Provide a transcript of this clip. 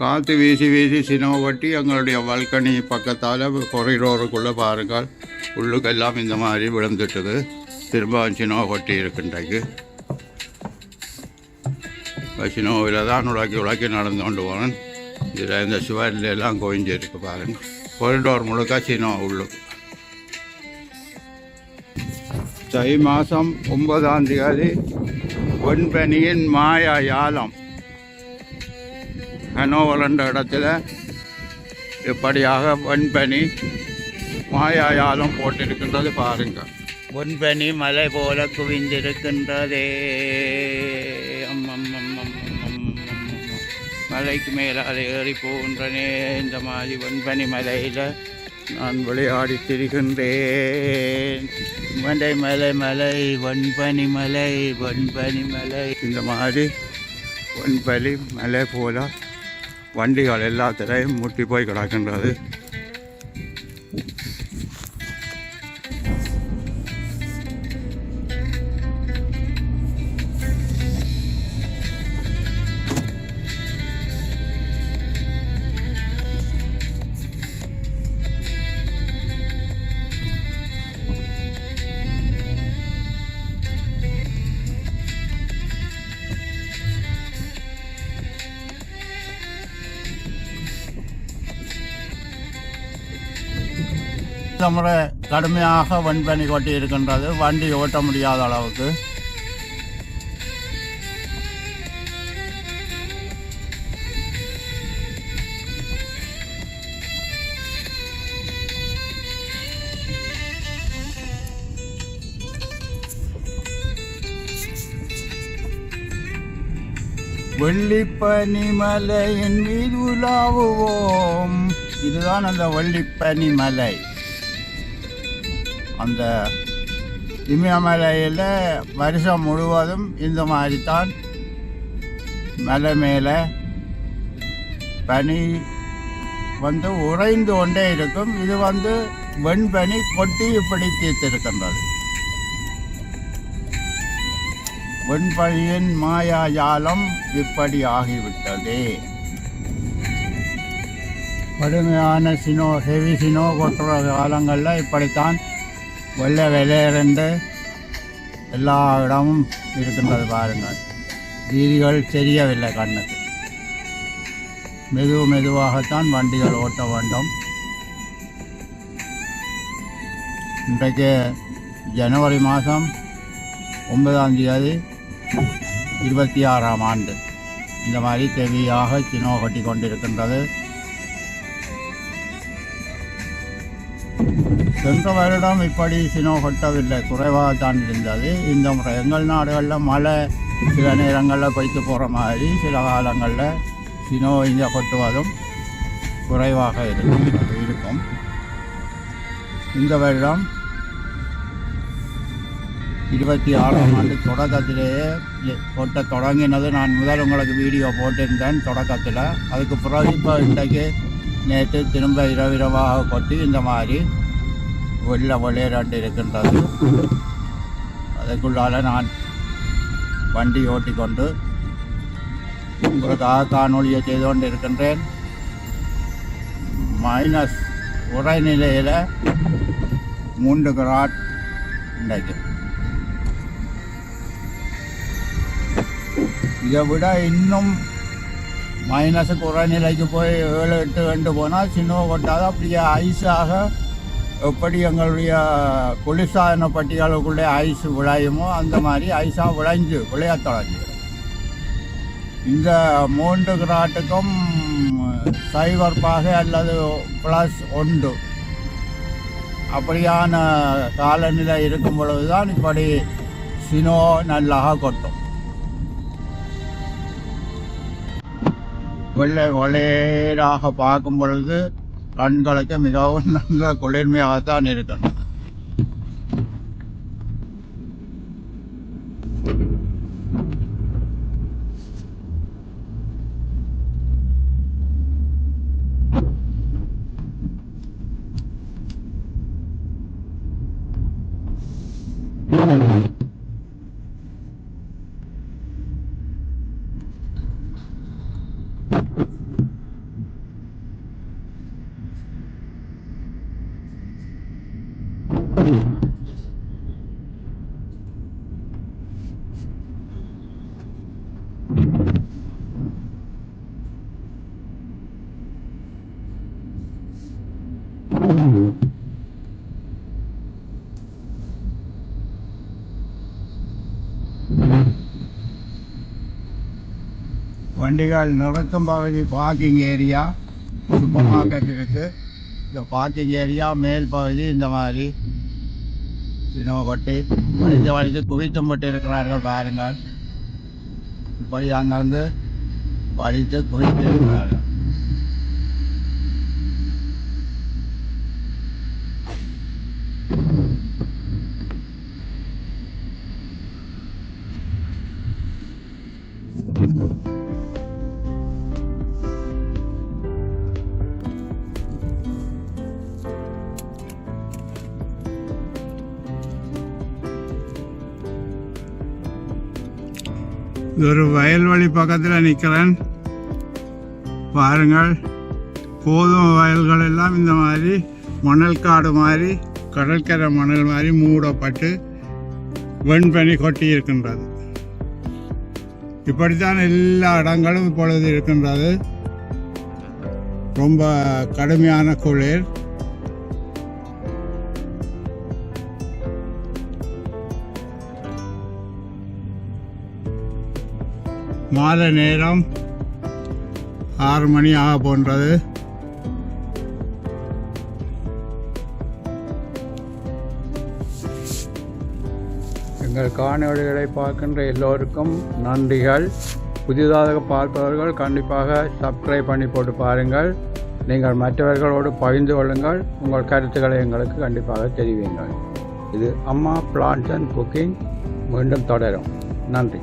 காற்று வீசி வீசி சினோ வட்டி எங்களுடைய வல்கனி பக்கத்தால் கொரிடோருக்குள்ளே பாருங்கள். உள்ளுக்கெல்லாம் இந்த மாதிரி விழுந்துட்டுது. திரும்ப சினோ கொட்டி இருக்குன்றைக்கு. சினோவில் தான் உலக்கி உலக்கி நடந்து கொண்டு போனேன் இதில் இந்த சுவரில் எல்லாம் கோயிஞ்சு இருக்கு பாருங்க. கொரிடோர் முழுக்க சினோ உள்ளுக்கு தை மாதம் ஒன்பதாம் தேதி வெண்பனியின் மாயா யாலம் நோவலன்ற இடத்துல இப்படியாக வெண்பனி மாயாயாலும் போட்டிருக்கின்றது பாருங்கள் முன்பனி மலை போல குவிந்திருக்கின்றதே. மலைக்கு மேலே ஏறி போகின்றனே. இந்த மாதிரி வெண்பனி மலையில் நான் விளையாடி திரிகின்றேன். மலை மலை மலை வெண்பனி மலை வெண்பனி மலை. இந்த மாதிரி வெண்பனி மலை போல வண்டிகள் எல்லாத்திலையும் முட்டி போய் கிடக்கின்றது. முறை கடுமையாக வன்பனி கொட்டி இருக்கின்றது வண்டி ஓட்ட முடியாத அளவுக்கு. வெள்ளிப்பனிமலையின் மீது உலாவுவோம். இதுதான் அந்த வள்ளிப்பனி மலை அந்த இமயமலையில் வருஷம் முழுவதும் இந்த மாதிரி தான் மலை மேலே பனி வந்து உறைந்து கொண்டே இருக்கும். இது வந்து வெண்பனி கொட்டி இப்படி தீர்த்திருக்கின்றது. வெண்பனியின் மாயாஜாலம் இப்படி ஆகிவிட்டது. கடுமையான சினோ ஹெவி சினோ கொட்டுற காலங்களில் இப்படித்தான் வெள்ளை வெளியிருந்து எல்லா இடமும் இருக்கின்றது பாருங்கள். வீதிகள் தெரியவில்லை கண்ணுக்கு. மெது மெதுவாகத்தான் வண்டிகள் ஓட்ட வேண்டும். இன்றைக்கு ஜனவரி மாதம் ஒன்பதாம் தேதி இருபத்தி ஆறாம் ஆண்டு. இந்த மாதிரி தெவியாக சினோ கட்டி கொண்டிருக்கின்றது. சென்ற வருடம் இப்படி சினோ கொட்டவில்லை. குறைவாகத்தான் இருந்தது. இந்த முறை எங்கள் நாடுகளில் மழை சில நேரங்களில் பொய்த்து போகிற மாதிரி சில காலங்களில் சினோ இங்கே கொட்டுவதும் குறைவாக இருக்கும் இருக்கும். இந்த வருடம் இருபத்தி ஆறாம் ஆண்டு தொடக்கத்திலேயே கொட்ட தொடங்கினது. நான் முதல் உங்களுக்கு வீடியோ போட்டிருந்தேன் தொடக்கத்தில். அதுக்கு பிறகு இப்போ இன்றைக்கு நேற்று திரும்ப இரவிரவாக கொட்டி இந்த மாதிரி வெள்ள விளையாண்டு இருக்கின்றது. அதுக்குள்ளால நான் வண்டி ஓட்டிக்கொண்டு உங்களுக்காக காணொலியை செய்து கொண்டு இருக்கின்றேன் மைனஸ் உரைநிலையில் மூன்று கிராட் இன்றைக்கு இதை விட இன்னும் மைனஸுக்கு உரைநிலைக்கு போய் ஏழு எட்டு ரெண்டு போனால் சின்ன கொட்டாத அப்படியே ஐஸாக எப்படி எங்களுடைய குளிர்சாதன பட்டிகளுக்குள்ளே ஐஸ் விளையுமோ அந்த மாதிரி ஐஸாக விளைஞ்சு விளைய தொடங்கி இந்த மூன்று கிராட்டுக்கும் சைபர் பாகை அல்லது ப்ளஸ் ஒன்று. அப்படியான காலநிலை இருக்கும் பொழுது தான் இப்படி சினோ நல்லாக கொட்டும். வெள்ளை ஒளேராக பார்க்கும் பொழுது கண்களுக்கு மிகவும் நல்ல குளிர்மையாகத்தான் இருக்கணும். வண்டிகள் நிறுத்தும் பகுதி பார்க்கிங் ஏரியா சூப்பர் மார்க்கெட் இருக்கு. இந்த பார்க்கிங் ஏரியா மேல் பகுதி இந்த மாதிரி. சினோகொட்டி வலித்து வலித்து குவித்தும் போட்டு இருக்கிறார்கள் பாருங்கள். இப்படி அங்கிருந்து வலித்து குவித்து இருக்கிறார்கள் இது ஒரு வயல்வெளி பக்கத்தில் நிற்கிறேன் பாருங்கள் கோதுமை வயல்கள் எல்லாம் இந்த மாதிரி மணல் காடு மாதிரி கடற்கரை மணல் மாதிரி மூடப்பட்டு வெண்பனி கொட்டி இருக்கின்றது இப்படித்தான் எல்லா இடங்களும் இப்பொழுது இருக்கின்றது ரொம்ப கடுமையான குளிர் மாலை நேரம் ஆறு மணி ஆக போன்றது. எங்கள் காணொளிகளை பார்க்கின்ற எல்லோருக்கும் நன்றிகள். புதிதாக பார்ப்பவர்கள் கண்டிப்பாக சப்ஸ்கிரைப் பண்ணி போட்டு பாருங்கள். நீங்கள் மற்றவர்களோடு பகிர்ந்து கொள்ளுங்கள். உங்கள் கருத்துக்களை எங்களுக்கு கண்டிப்பாக தெரிவிங்கள் இது அம்மா பிளான்ஸ் அண்ட் குக்கிங் மீண்டும் தொடரும். நன்றி.